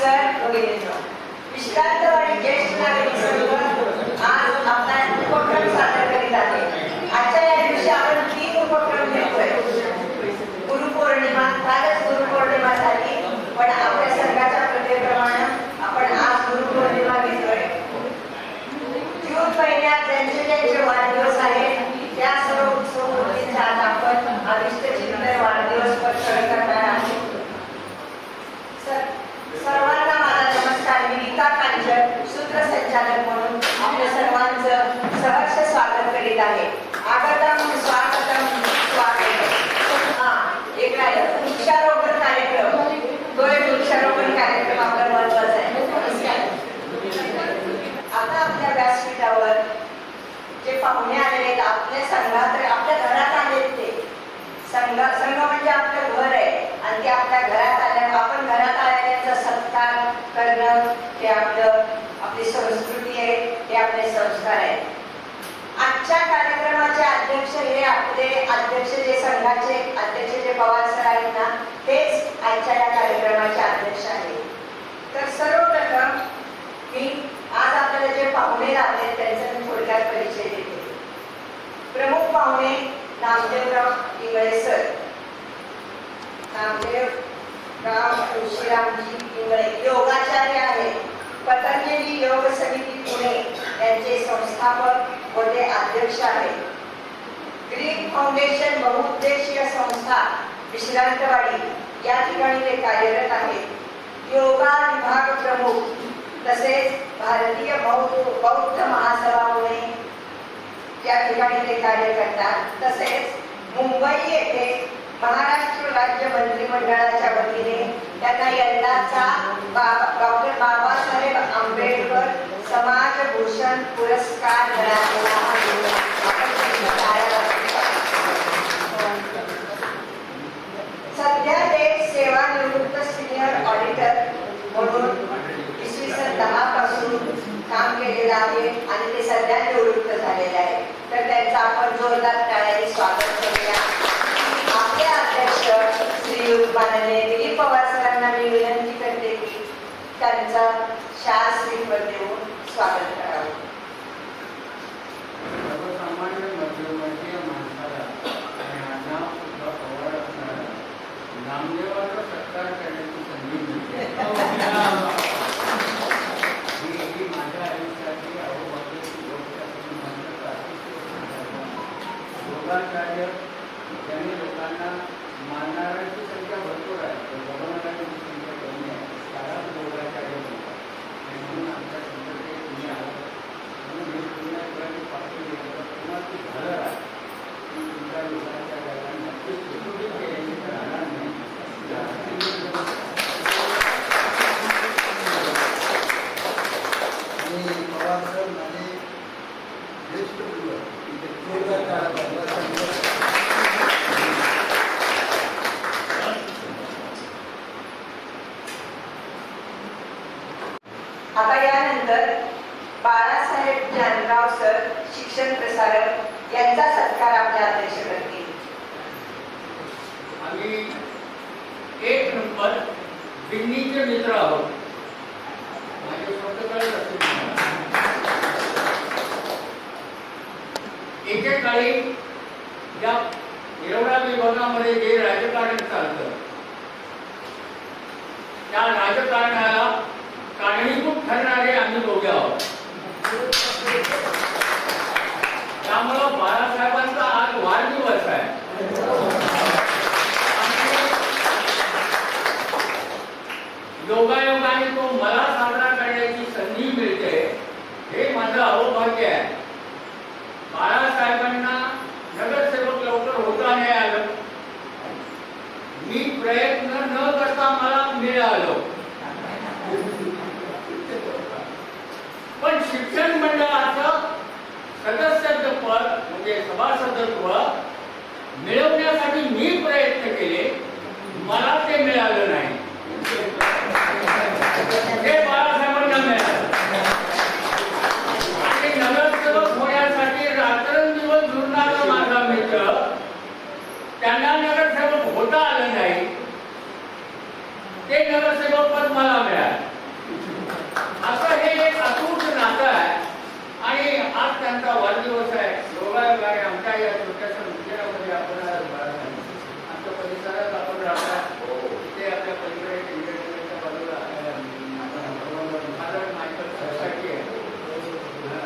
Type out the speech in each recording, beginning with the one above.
Sir वगैरे विश्रांतवाडी ज्येष्ठ नागरिक संघ आज आपला उपक्रम सादर करीत आहे आजच्या या दिवशी आपण तीन उपक्रम घेतोय गुरुपौर्णिमा कालच गुरुपौर्णिमा झाली पण आपल्या संघाच्या प्रथेप्रमाणे आपण आज गुरुपौर्णिमा घेतोय जून महिन्यात ज्यांचे ज्यांचे वाढदिवस आहेत त्या सर्व उत्सव मूर्तींच्या आज आपण अविष्ट चिंतन वाढदिवस करणार आहोत सर- सर्वांना माझा नमस्कार मी रीता कांचन संचालक म्हणून आपल्या सर्वांचं सहर्ष स्वागत करीत आहे. आगतम स्वागतम एक वृक्षारोपण कार्यक्रम. तो एक वृक्षारोपण कार्यक्रम आपला महत्त्वाचा आहे. आता आपल्या व्यासपीठावर जे पाहुणे आलेले आहेत आपल्या संघात आपल्या घरात आलेत ते. संघ संघ म्हणजे आपलं घर आहे. आणि ते आपल्या घरात आल्या आपण घरात आल्याचा सत्कार करणं ते आपलं आपली संस्कृती आहे हे आपले संस्कार आहेत आजच्या कार्यक्रमाचे अध्यक्ष हे आपले अध्यक्ष जे संघाचे अध्यक्ष जे पवार सर आहेत ना तेच आजच्या या कार्यक्रमाचे अध्यक्ष आहेत. तर सर्वप्रथम मी आज आपल्याला जे पाहुणे लाभले त्यांचा मी थोडक्यात परिचय देते. प्रमुख पाहुणे नामदेवराव इंगळे सर. नामदेवराव तुळशीरामजी इंगळे योगाचार्य आहेत. पतंजली योग समिती पुणे यांचे संस्थापक व ते अध्यक्ष आहेत. ग्रीन फाउंडेशन बहुउद्देशीय संस्था विश्रांतवाडी या ठिकाणी ते कार्यरत आहेत. योगा विभाग प्रमुख तसेच भारतीय बौद्ध बौद्ध महासभा पुणे या ठिकाणी ते कार्य करतात. तसेच मुंबई येथे महाराष्ट्र राज्य मंत्रिमंडळाच्या वतीने त्यांना यंदाचा डॉक्टर बाबासाहेब आंबेडकर समाज भूषण पुरस्कार मिळालेला सध्या ते सेवानिवृत्त सिनियर ऑडिटर म्हणून इसवी सन दहा पासून काम केलेलं आहे आणि ते सध्या निवृत्त झालेले आहे. तर त्यांचा आपण जोरदार टाळ्याने स्वागत करूया आपले अध्यक्ष श्री माननीय दिलीप पवार सरांना मी विनंती करते की त्यांचा शाल श्रीफळ देऊन स्वागत करावं. सर्वसामान्य माणसाला करण्याची संधी मिळते ही ही माझ्या आयुष्यातली अहोभाग्याची गोष्ट असून म्हणलं तर अतिशय समाधान. योगाचार्य ज्यांनी लोकांना मानणाऱ्यांची संख्या भरपूर आहे पण गमवणाऱ्यांची संख्या कमी आहे त्यालाच योगाचार्य म्हणतात आणि म्हणून आमच्या संघटनेत तुम्ही आलात म्हणून मी पुन्हा एकदा पाठी गेलो पुन्हा ती झालं आहे की तुमच्या लोकांच्या घराला नक्कीच सुखरूप केल्याची तर राहणार नाही आणि पवार सर माझे ज्येष्ठ मुलं जोरदार टाळ्या वाजवा. आता यानंतर बाळासाहेब जानराव सर शिक्षण प्रसारक यांचा सत्कार आपल्या अध्यक्ष करतील आम्ही एक नंबर बिन्नीचे मित्र आहोत माझे स्वतःकडे असेल एकेकाळी या येरवडा विभागामध्ये जे राजकारण चालतं त्या राजकारणाला कारणीभूत ठरणारे आम्ही दोघे आहोत त्यामुळं बाळासाहेबांचा आज वाढदिवस आहे. योगायोगाने तो मला साजरा करण्याची संधी मिळते. हे माझं अहोभाग्य आहे. शिक्षण मंडळाचं सदस्यत्व पद म्हणजे सभासदत्व मिळवण्यासाठी मी प्रयत्न केले. मला ते मिळालं नाही. ते बाळासाहेबांना मिळालं. आणि नगरसेवक होण्यासाठी रात्रंदिवस झुरणारा माझा मित्र त्यांना नगरसेवक होता आलं नाही. ते नगरसेवक पद मला आज त्यांचा वाढदिवस आहे. योगायोगाने आमच्या या छोट्याशा मंदिरामध्ये आपण आमच्या परिसरात आपण राहता ते आपल्या पलीकडे इंग्रजीच्या बाजूला अं, महाराज मायकल सोसायटी आहे हा.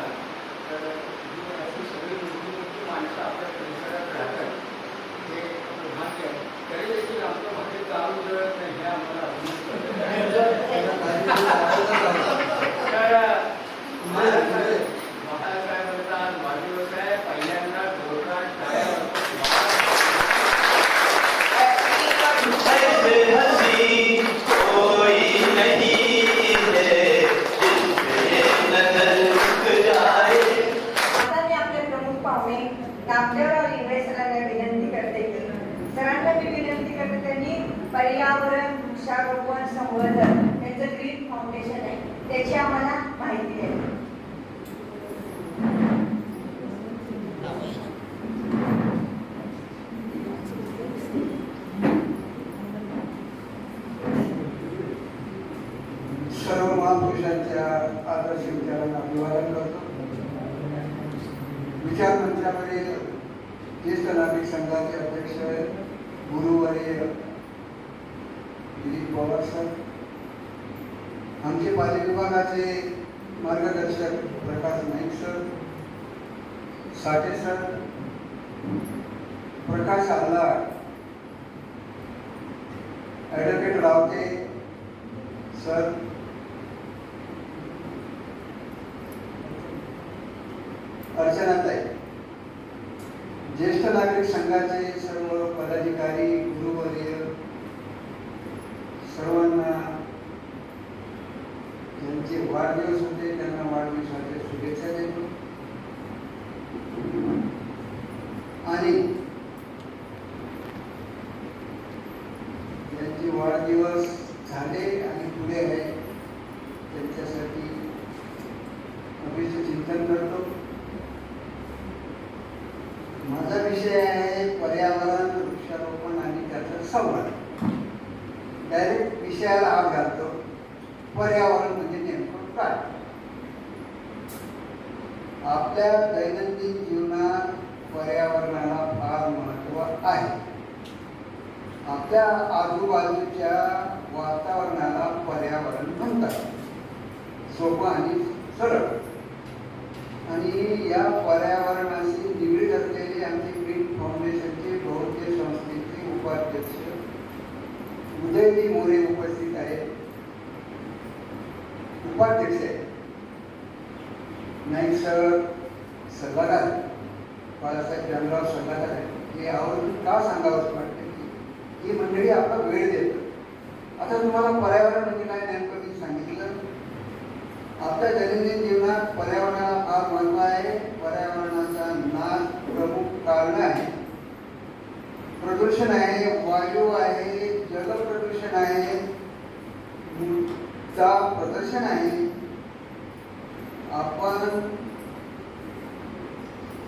तर ही अशी सगळी मोठी मोठी माणसं आपल्या परिसरात राहतात हे आपलं भाग्य आहे तरी देखील आमचं मध्ये चालू मिळत नाही हे आम्हाला अभिमान वाटतं. तर महाराज महाराजांचा आज वाढदिवस आहे पहिल्यांदा जोरदार टाळ्या ऐसे हंसी कोई नहीं है जिसपे नजर रुक जाए आता मी आपले प्रमुख पाहुणे नामदेवराव इंगळे सरांना विनंती करते की सरांना मी विनंती करते त्यांनी पर्यावरण वृक्षारोपण संवर्धन यांचं ग्रीन फाउंडेशन आहे त्याची आम्हाला माहिती आहे सर्व महापुरुषांच्या आदर्श विचारांना अभिवादन करतो विचार मंचावरील ज्येष्ठ नागरिक संघाचे अध्यक्ष गुरुवर्य दिलीप पवार सर आमचे पालिका विभागाचे मार्गदर्शक Prakash Naik sir Sathe sir Prakash Alhad advocate Raote sir अर्चनाताई. ज्येष्ठ नागरिक संघाचे सर्व पदाधिकारी सर्वांना ज्यांचे वाढदिवस होते त्यांना वाढदिवसाच्या शुभेच्छा देतो. आणि ज्यांचे वाढदिवस झाले आणि पुढे आहे त्यांच्यासाठी अभिष्ट चिंतन करतो माझा विषय आहे पर्यावरण वृक्षारोपण आणि त्याचा संवाद डायरेक्ट विषयाला हात घालतो पर्यावरण म्हणजे नेमकं काय आपल्या दैनंदिन जीवनात पर्यावरणाला फार महत्त्व आहे आपल्या आजूबाजूच्या वातावरणाला पर्यावरण म्हणतात सोपं आणि सरळ आणि या पर्यावरणाशी निगडीत असलेले आमचे ग्रीन फाउंडेशनचे बहुतेक संस्थेचे उपाध्यक्ष उदयजी मोरे उपस्थित आहेत उपाध्यक्ष आहेत नाईक सर. सल्लागार बाळासाहेब जनराव सल्लागार आहेत हे आवर्जून का सांगावंच वाटते की ही मंडळी आपला वेळ देतात आता तुम्हाला पर्यावरण म्हणजे काय नेमकं मी सांगितलं? आपल्या दैनंदिन जीवनात पर्यावरणाला फार महत्त्व आहे. पर्यावरणाचा नाश प्रमुख कारण आहे. प्रदूषण आहे वायू आहे जल प्रदूषण आहे प्रदर्शन आहे. आपण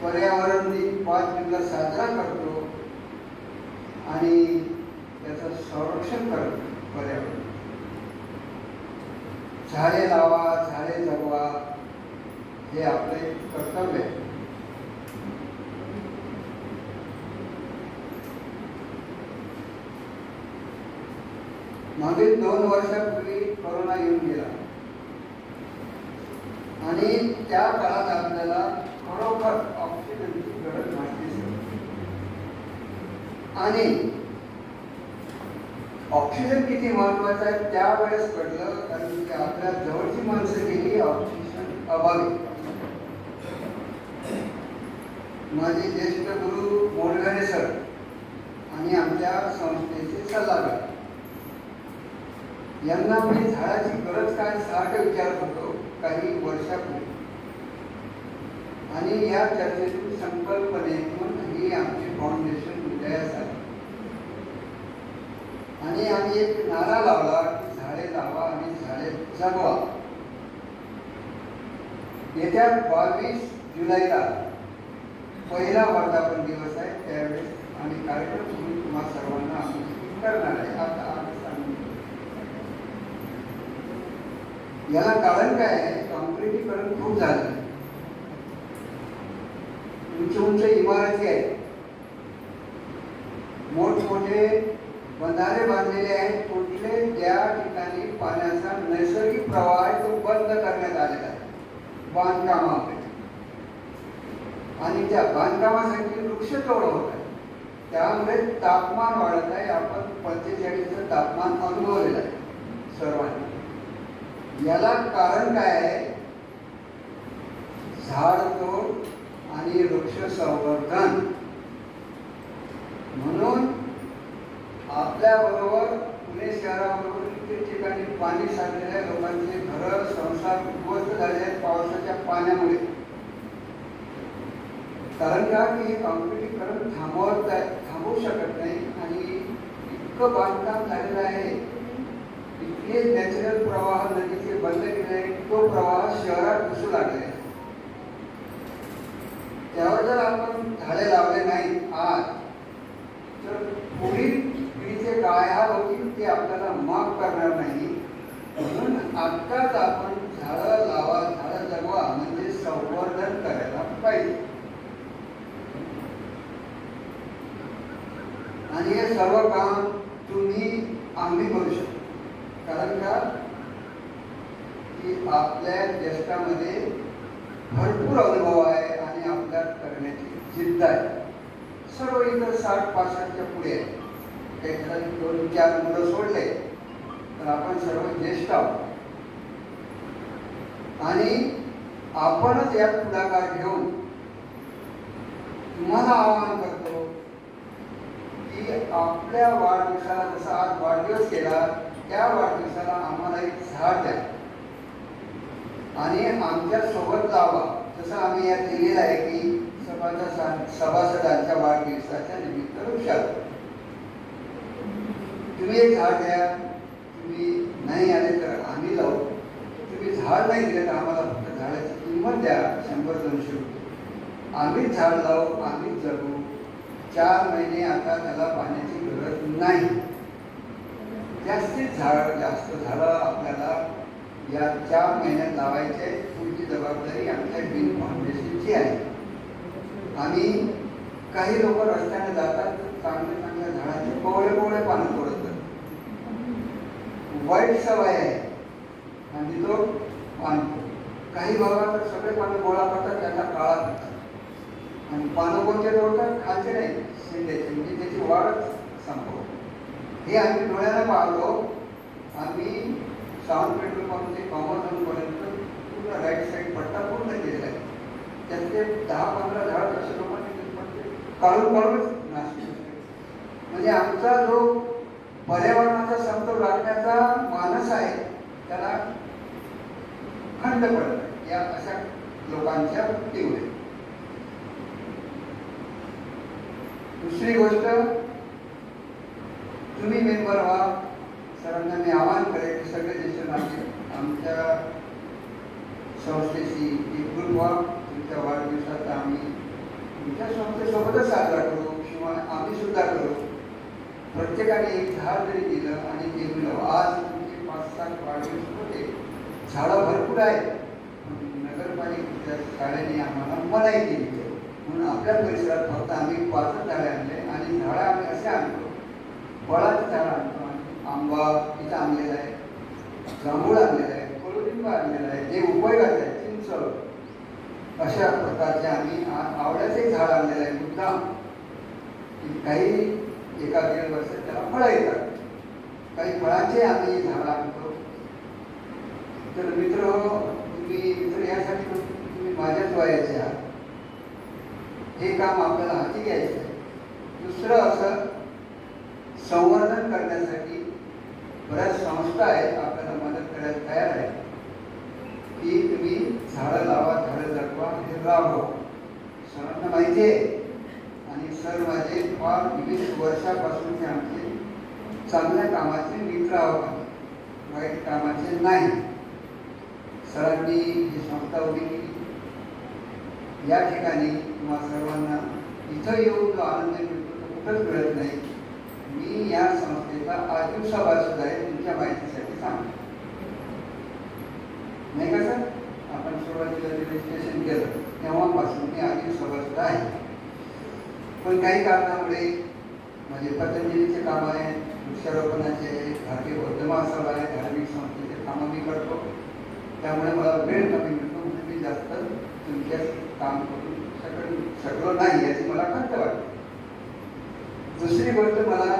पर्यावरण दिन पाच जूनला साजरा करतो आणि त्याचं संरक्षण करतो पर्यावरण. झाडे लावा झाडे जगवा हे आपले कर्तव्य आहे. मागील दोन वर्षापूर्वी कोरोना येऊन गेला. आणि त्या काळात आपल्याला खरोखर ऑक्सिजनची गरज भासली आणि ऑक्सिजन किती महत्वाचं आहे त्यावेळेस कळलं कारण की आपल्या जवळची माणसं गेली ऑक्सिजन अभावी. माझे ज्येष्ठ गुरु मोडगणे सर आणि आमच्या संस्थेचे सल्लागार. यांना मी झाडाची गरज काय सारखं विचारत होतो. काही वर्षापूर्वी. आणि या चर्चेतून संकल्पनेतून ही आमची फाउंडेशन उदयास आली. आणि आम्ही एक नारा लावला की झाडे लावा आणि झाडे जगवा. येत्या बावीस जुलैला पहिला वर्धापन दिवस आहे. त्यावेळेस आम्ही कार्यक्रम तुम्ही तुम्हा सर्वांना आम्ही करणार आहे. आता आम्ही सांगितलं याला कारण काय आहे? कॉन्क्रिटीकरण खूप झालं. उंच उंच इमारती आहेत. मोठमोठे बंधारे बांधलेले आहेत. कुठले ज्या ठिकाणी पाण्याचा नैसर्गिक प्रवाह आहे तो बंद करण्यात आलेला आहे. बांधकामामध्ये. आणि त्या बांधकामासाठी वृक्षतोड होत आहे त्यामुळे तापमान वाढत आहे. आपण पंचेचाळीसचं तापमान अनुभवलेलं आहे. याला कारण काय आहे? झाडतोड आणि वृक्ष संवर्धन म्हणून आपल्या बरोबर पुणे शहराबरोबर किती ठिकाणी पाणी साठलेल्या लोकांचे घर संसार उद्ध्वस्त झाले आहेत पावसाच्या पाण्यामुळे. कारण का? की हे कॉम्प्युटीकरण थांबवत थांबवू शकत नाही आणि इतकं बांधकाम झालेलं आहे. इतके नॅचरल प्रवाह नदी बंद केले आहे. तो प्रवाह शहरात घुसू लागले त्यावर जर आपण झाडे लावले नाही आज तर पुढील पिढीचे काय हा होतील ते आपल्याला माफ करणार नाही. म्हणून आत्ताच आपण झाडं लावा झाडं जगवा म्हणजे संवर्धन करायला पाहिजे. आणि हे सर्व काम तुम्ही आम्ही करू शकतो. कारण का? आपल्या ज्येष्ठामध्ये भरपूर अनुभव आहे आणि आपल्यात करण्याची जिद्द आहे. सर्व इतर साठ पासष्टच्या पुढे आहे काही दोन चार मुलं सोडले तर आपण सर्व ज्येष्ठ आहोत. आणि आपणच यात पुढाकार घेऊन तुम्हाला आवाहन करतो की आपल्या वाढदिवसाला जसा आज वाढदिवस केला त्या वाढदिवसाला आम्हाला एक झाड द्या. आणि आमच्यासोबत लावा जसं आम्ही यात दिलेलं आहे की सभाचा सभासदांच्या वाढदिवसाच्या निमित्त वृक्षात तुम्ही एक झाड द्या. तुम्ही नाही आले तर आम्ही लावू तुम्ही झाड नाही दिलं तर आम्हाला फक्त झाडाची किंमत द्या. शंभर दोनशे रुपये. आम्हीच झाड लावू आम्हीच जगू. चार महिने आता त्याला पाण्याची गरज नाही. जास्तीत झाड जास्त झाडं आपल्याला या चार महिन्यात लावायचे तुमची जबाबदारी आमच्या ग्रीन फाउंडेशनची आहे. आम्ही काही लोक रस्त्याने जातात चांगल्या चांगल्या झाडाचे पवळे पवळे पानं तोडत वाईट सवय आहे. आणि तो पान काही भागात तर सगळे पानं गोळा करतात त्यांना काळा करतात. आणि पानं कोणते तोडतात? खालचे नाही शेंड्याचे म्हणजे त्याची वाढच संपव हे आम्ही डोळ्यानं पाहतो आम्ही साऊंड पेट्रोल पंप ते कॉमन झोनपर्यंत पूर्ण राईट साईड पट्टा पूर्ण केलेला आहे. त्यातले दहा पंधरा झाड असे लोकांनी ते काढून काढूनच नाश म्हणजे आमचा जो पर्यावरणाचा समतोल राखण्याचा मानस आहे त्याला खंड पडत या अशा लोकांच्या वृत्तीमुळे दुसरी गोष्ट तुम्ही मेंबर व्हा. सरांना मी आवाहन करेल की सगळे ज्येष्ठ नागरिक आमच्या संस्थेशी एकूण व्हा तुमच्या वाढदिवसाचा आम्ही तुमच्या संस्थेसोबतच साजरा करू किंवा आम्ही सुद्धा करू. प्रत्येकाने एक झाड जरी दिलं आणि ते आज तुमचे पाच सात वाढदिवस होते झाडं भरपूर आहेत नगरपालिकेच्या शाळेने आम्हाला मनाई केली म्हणून आपल्या परिसरात फक्त आम्ही पाचच झाडे आणले आणि झाडं आम्ही असे आणतो. फळाचे झाडं आणतो. आंबा इथं आणलेला आहे. जांभूळ आणलेला आहे कडुलिंब आणलेला आहे जे उपयोग आहे चिंच. अशा प्रकारचे आम्ही आवड्याचे आवळ्याचे झाड आणलेलं आहे मुद्दाम. काही एका दीड वर्षात त्याला फळं येतात. काही फळांचे आम्ही झाडं आणतो. तर मित्र तुम्ही मित्र यासाठी तुम्ही माझ्याच वयाचे आहात. हे काम आपल्याला हाती घ्यायचं आहे. दुसरं असं संवर्धन करण्यासाठी बऱ्याच संस्था आहेत आपल्याला मदत करायला तयार आहे की तुम्ही झाडं लावा झाडं जगवा हे राबवा. सरांना माहिती आहे. आणि सर माझे फार वीस वर्षापासूनचे आमचे चांगल्या कामाचे मित्र आहोत. वाईट कामाचे नाही. सरांनी ही संस्था उभी केली या ठिकाणी तुम्हा सर्वांना इथं येऊन जो आनंद मिळतो तो कुठंच मिळत नाही. मी या संस्थेचा आजीव सभासद आहे तुमच्या माहितीसाठी सांगतो. नाही का सर? आपण सुरुवातीला रजिस्ट्रेशन केलं तेव्हापासून मी आधी सभासद आहे. पण काही कारणामुळे म्हणजे पतंजलीचे काम आहे वृक्षारोपणाचे आहे भारतीय बौद्ध आहे धार्मिक संस्थेचे कामं मी करतो. त्यामुळे मला वेळ कमी मिळतो म्हणून मी जास्त तुमच्या काम करून सगळं सगळं नाही याची मला खंत वाटते. दुसरी गोष्ट मला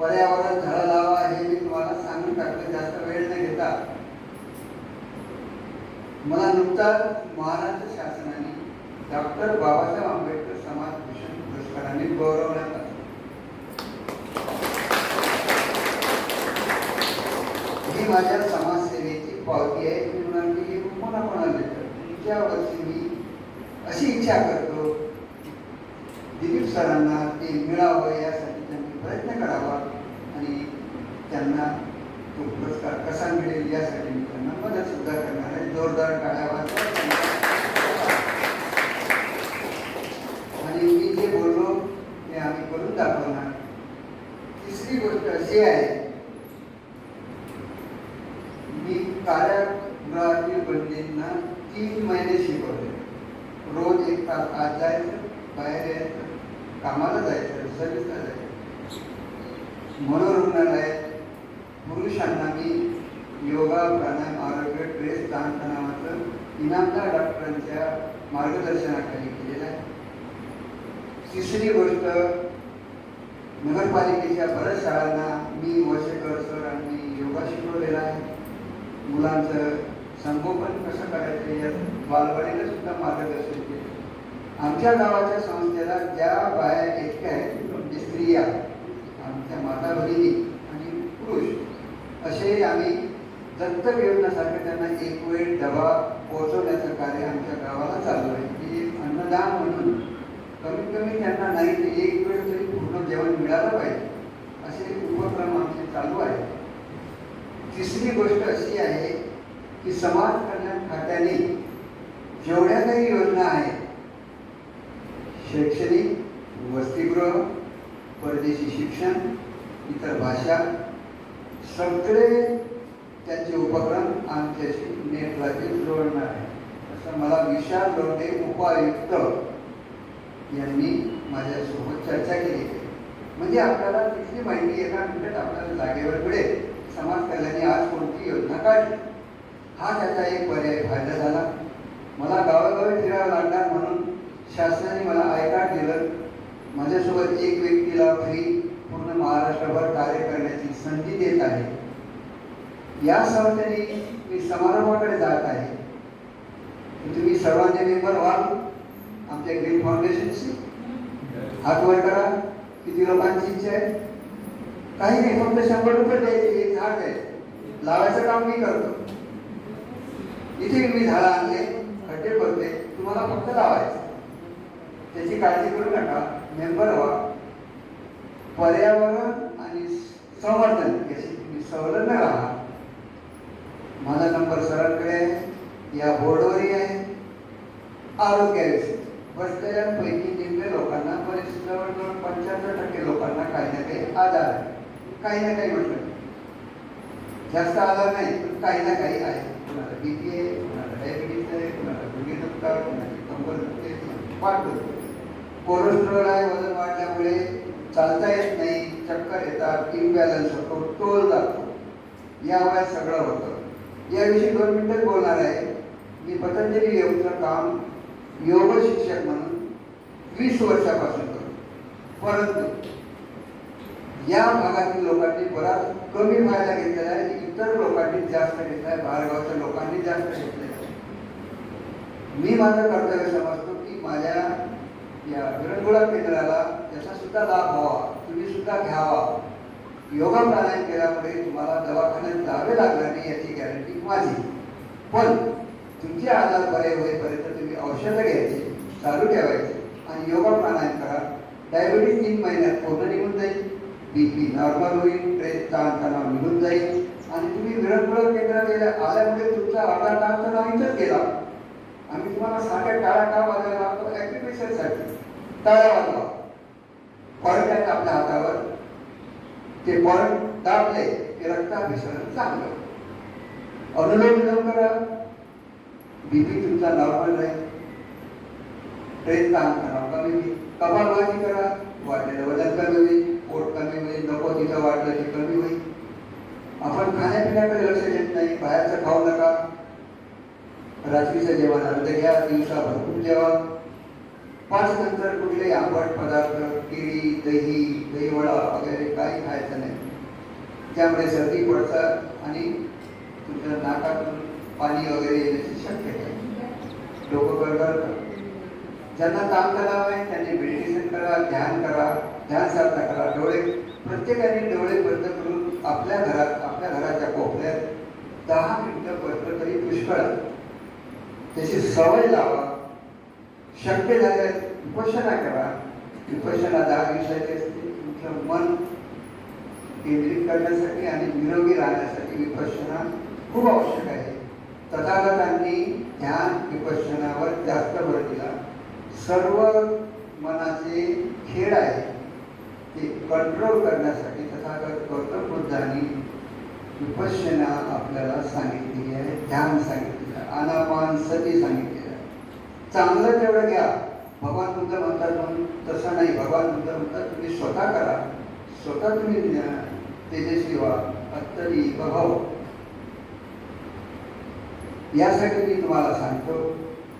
पर्यावरण झाडं लावा हे मी तुम्हाला सांगून टाकलं. जास्त वेळ न घेता. मला नुकताच महाराष्ट्र शासनाने डॉक्टर बाबासाहेब आंबेडकर समाज भूषण पुरस्काराने गौरवण्यात आलं. ही माझ्या समाजसेवेची पावती आहे. म्हणून म्हणाल की हे कोणा देतात पुढच्या वर्षी मी अशी इच्छा करतो दिलीप सरांना ते मिळावं यासाठी त्यांनी प्रयत्न करावा आणि त्यांना तो पुरस्कार कसा मिळेल यासाठी मी त्यांना मदत सुद्धा करणार आहे. जोरदार काढावा आणि मी जे बोललो ते आम्ही करून दाखवणार. तिसरी गोष्ट अशी आहे मी कारागृहातील बंदींना तीन महिने शिकवले रोज एक तास आत जायचं बाहेर यायचं कामाला जायचं सर्विसला जायचं मनोरुग्णालयात पुरुषांना मी योगा प्राणायाम आरोग्य ड्रेस ताणतणावाचं इनामदार डॉक्टरांच्या मार्गदर्शनाखाली केलेलं आहे तिसरी गोष्ट नगरपालिकेच्या बऱ्याच शाळांना मी वशेकर सर आणि योगा शिकवलेला आहे मुलांचं संगोपन कसं करायचं या बालवाडीला सुद्धा मार्गदर्शन केलं आमच्या गावाच्या संस्थेला ज्या बाया इतक्या आहेत म्हणजे स्त्रिया आमच्या माता भगिनी आणि पुरुष असे आम्ही दत्तक योजनासारखं त्यांना एक वेळ दबा पोहोचवण्याचं कार्य आमच्या गावाला चालू आहे. की अन्नदान म्हणून कमीत कमी त्यांना नाही तर एक वेळ तरी पूर्ण जेवण मिळालं पाहिजे असे उपक्रम आमचे चालू आहे तिसरी गोष्ट अशी आहे की समाज कल्याण खात्याने जेवढ्या काही योजना आहेत शैक्षणिक वसतिगृह परदेशी शिक्षण इतर भाषा सगळे त्यांचे उपक्रम आमच्याशी नेटलाचे जोडणार आहे असं मला विशाल लोंढे उपायुक्त यांनी माझ्यासोबत चर्चा केली. आहे म्हणजे आपल्याला तिथली माहिती एका मिनिटात आपल्याला जागेवर मिळेल. समाज कल्याणी आज कोणती योजना काढली? हा त्याचा एक पर्याय फायदा झाला. मला गावागावी फिरावं लागणार म्हणून शासनाने मला आय कार्ड दिलं. माझ्यासोबत एक व्यक्तीला फ्री पूर्ण महाराष्ट्रभर कार्य करण्याची संधी देत आहे. या संस्थेने मी समारंभाकडे जात आहे. तुम्ही सर्वांचे मेंबर व्हाल आमच्या ग्रीन फाउंडेशनशी हात वर करा. किती लोकांची इच्छा आहे? काही नाही फक्त शंभर रुपये द्यायचे. एक झाड आहे. लावायचं काम मी करतो. इथे मी झाडं आणले खड्डे भरले तुम्हाला फक्त लावायचं. त्याची काळजी करू नका. मेंबर व्हा. पर्यावरण आणि संवर्धन याची तुम्ही संलग्न राहा. माझा नंबर सरांकडे आहे. या बोर्डवरही आहे. आरोग्याविषयी. बसलेल्यांपैकी निम्मे लोकांना बरेच जवळजवळ पंच्याहत्तर टक्के लोकांना काही ना काही आजार आहे. काही ना काही म्हटलं जास्त आजार नाही पण काही ना काही आहे. कुणाला बीपी आहे कुणाला डायबिटीस आहे कुणाला गुडघे दुखतात कुणाची कंबर दुखते पाठ दुखते. कोलेस्ट्रॉल आहे वजन वाढल्यामुळे चालता येत नाही चक्कर येतात इम्बॅलन्स होतो टोल जातो. या सगळं होतं. याविषयी दोन मिनटं बोलणार आहे. मी पतंजली योगचं काम योग शिक्षक म्हणून वीस वर्षापासून करतो. परंतु या भागातील लोकांनी बराच कमी फायदा घेतलेला आहे इतर लोकांनी जास्त घेतला आहे बाहेरगावच्या लोकांनी जास्त घेतलेला आहे. मी माझं कर्तव्य समजतो की माझ्या विरंगुळा केंद्राला याचा सुद्धा लाभ व्हावा तुम्ही सुद्धा घ्यावा. योगा प्राणायाम केल्यामुळे तुम्हाला दवाखान्यात जावे लागणार नाही याची गॅरंटी माझी. पण तुमचे आजार बरे होईपर्यंत तुम्ही औषधं घ्यायची चालू ठेवायचे आणि योगा प्राणायाम करा. डायबिटीस तीन महिन्यात पूर्ण निघून जाईल बी पी नॉर्मल होईल ट्रेस ताणतणाव निघून जाईल आणि तुम्ही विरंगुळा केंद्रात आल्यामुळे तुमचा आधार ताण तर नाहीच गेला. आम्ही तुम्हाला साध्या टाळा का वाजायला लागतो ॲक्टिव्हेशनसाठी टाळ्या वाजवा पॉईंट आहेत आपल्या हातावर. ते पॉईंट दाबले की रक्ताभिसरण चांगलं. अनुलोम विलोम करा. बीपी तुमचा नॉर्मल राहील ट्रेन ताण करा कमी होईल कपालभाती करा. वाढलेलं वजन कमी होईल. पोट कमी होईल. नको तिथं वाढलं ते कमी होईल. आपण खाण्यापिण्याकडे लक्ष देत नाही. बाहेरचं खाऊ नका. रात्रीचं जेवण अर्ध घ्या. दिवसा भरपूर जेवा. पाच नंतर कुठलेही आंबट पदार्थ केळी दही दहीवडा वगैरे काही खायचं नाही. त्यामुळे सर्दी पडतात आणि तुमच्या नाकातून पाणी वगैरे येण्याची शक्यता आहे. लोक ज्यांना ताण तणाव आहे त्यांनी मेडिटेशन करा ध्यान करा ध्यान साधना करा. डोळे प्रत्येकाने डोळे बंद करून आपल्या घरात आपल्या घराच्या कोपऱ्यात दहा मिनिटं बंद तरी पुष्कळ त्याची सवय लावा. शक्य झाल्यास उपासना करा. उपासना दहा दिवसाची असते तुमचं मन केंद्रित करण्यासाठी आणि निरोगी राहण्यासाठी विपश्यना खूप आवश्यक आहे. तथागतांनी ध्यान विपश्यनावर जास्त भर दिला. सर्व मनाचे खेळ आहे ते कंट्रोल करण्यासाठी तथागत गौतम बुद्धांनी विपश्यना आपल्याला सांगितलेली आहे ध्यान सांगितलेलं आहे अनामान सती सांगितले चांगलं तेवढं घ्या. भगवान तुमचं म्हणतात म्हणून तसं नाही. भगवान तुमचं म्हणतात तुम्ही स्वतः करा. स्वतः तुम्ही तेजस्वी व्हा. अत्तरी बघाव यासाठी मी तुम्हाला सांगतो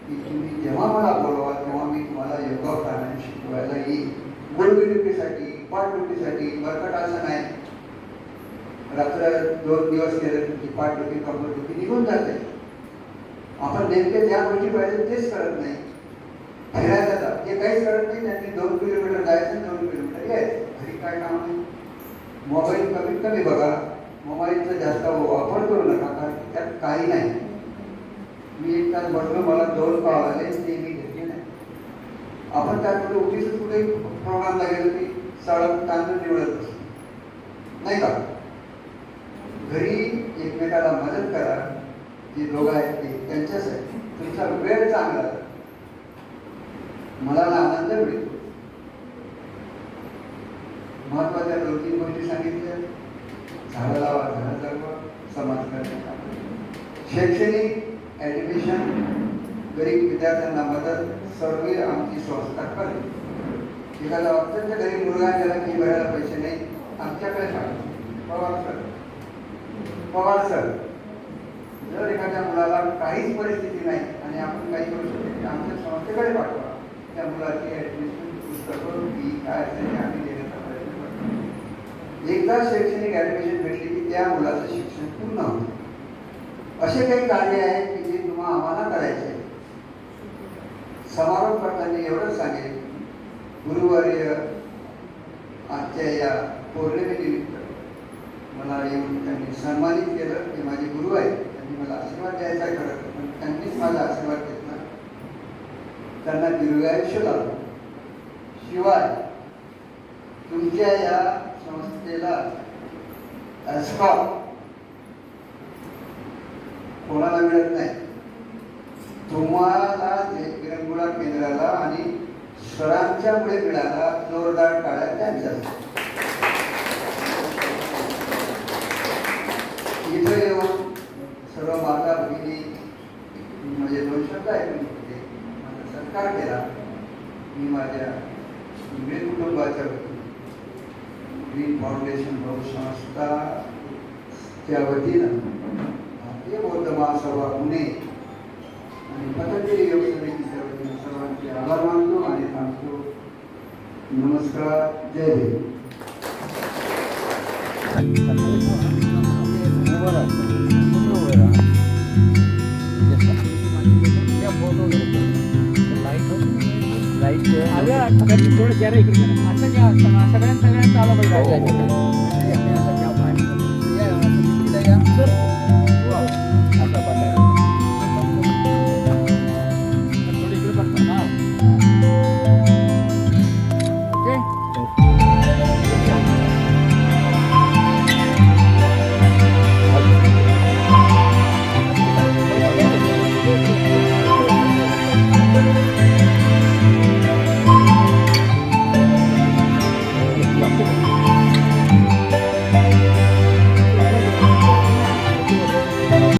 की तुम्ही जेव्हा मला बोलवा तेव्हा मी तुम्हाला योगा प्राणायाम शिकवायला येईल गुडबिडुकीसाठी पाठडुकीसाठी बरकट असं नाही. रात्र दोन दिवस केलं तुमची पाठडुकी कमरडुकी निघून जाते. आपण नेमके ज्या गोष्टी पाहिजे तेच कळत नाही. फिरायला जा ते काहीच कळत नाही त्यांनी दोन किलोमीटर जायचं दोन किलोमीटर यायचं. घरी काय काम नाही मोबाईल कमीत कमी बघा. मोबाईलचा जास्त वापर करू नका कारण त्यात काही नाही. मी एक तास बसलो मला दोन पाव आले ते मी घेतले नाही. आपण त्यात कुठे उठीच कुठे प्रोग्रामला लागेल की सळक तांदूळ निवडत नाही का? घरी एकमेकाला मदत करा. जे दोघं आहेत ते त्यांच्यासाठी तुमचा वेळ चांगला मला आनंद मिळतो महत्त्वाच्या दोन तीन गोष्टी सांगितल्या. झाडं लावा झाडं जगवा समाज करण्याचा शैक्षणिक ऍडमिशन गरीब विद्यार्थ्यांना मदत सर्व आमची संस्था करेल. एखादा अत्यंत गरीब मुलगा त्याला फी भरायला पैसे नाही आमच्याकडे सांगा. पवार सर. पवार सर. जर एखाद्या मुलाला काहीच परिस्थिती नाही आणि आपण काही करू शकतो आमच्या संस्थेकडे पाठवा. त्या मुलाची ॲडमिशन पुस्तकं फी काय असेल ते आम्ही देण्याचा प्रयत्न करतो. एकदा शैक्षणिक ॲडमिशन भेटली की त्या मुलाचं शिक्षण पूर्ण होतं. असे काही कार्य आहेत की जे तुम्हाला आम्हाला करायचे आहे. समारोप करताना एवढंच सांगेल गुरुवार्य आजच्या या पौर्णिमेनिमित्त मला येऊन त्यांनी सन्मानित केलं ते माझे गुरु आहेत आशीर्वाद द्यायचा खरं पण त्यांनीच माझा आशीर्वाद घेतला. त्यांना दीर्घायुष्य लाभलं. शिवाय तुमच्या या संस्थेला एस्कॉट कोणाला मिळत नाही. तुम्हाला जे विरंगुळा केंद्राला आणि सरांच्या मुळे मिळाला जोरदार टाळ्या त्यांच्या इथं येऊन सर्व माता भगिनी म्हणजे दोन शब्द ऐकून होते म्हणजे माझा सत्कार केला. मी माझ्या ग्रीन कुटुंबाच्या वतीने ग्रीन फाउंडेशन भाऊ संस्था च्या वतीनं भारतीय बौद्ध महासभा पुणे आणि पतंजली योग समितीच्या वतीनं सर्वांचे आभार मानतो आणि सांगतो नमस्कार जय भीम सगळ्यांना सगळ्यांना आलं पाहिजे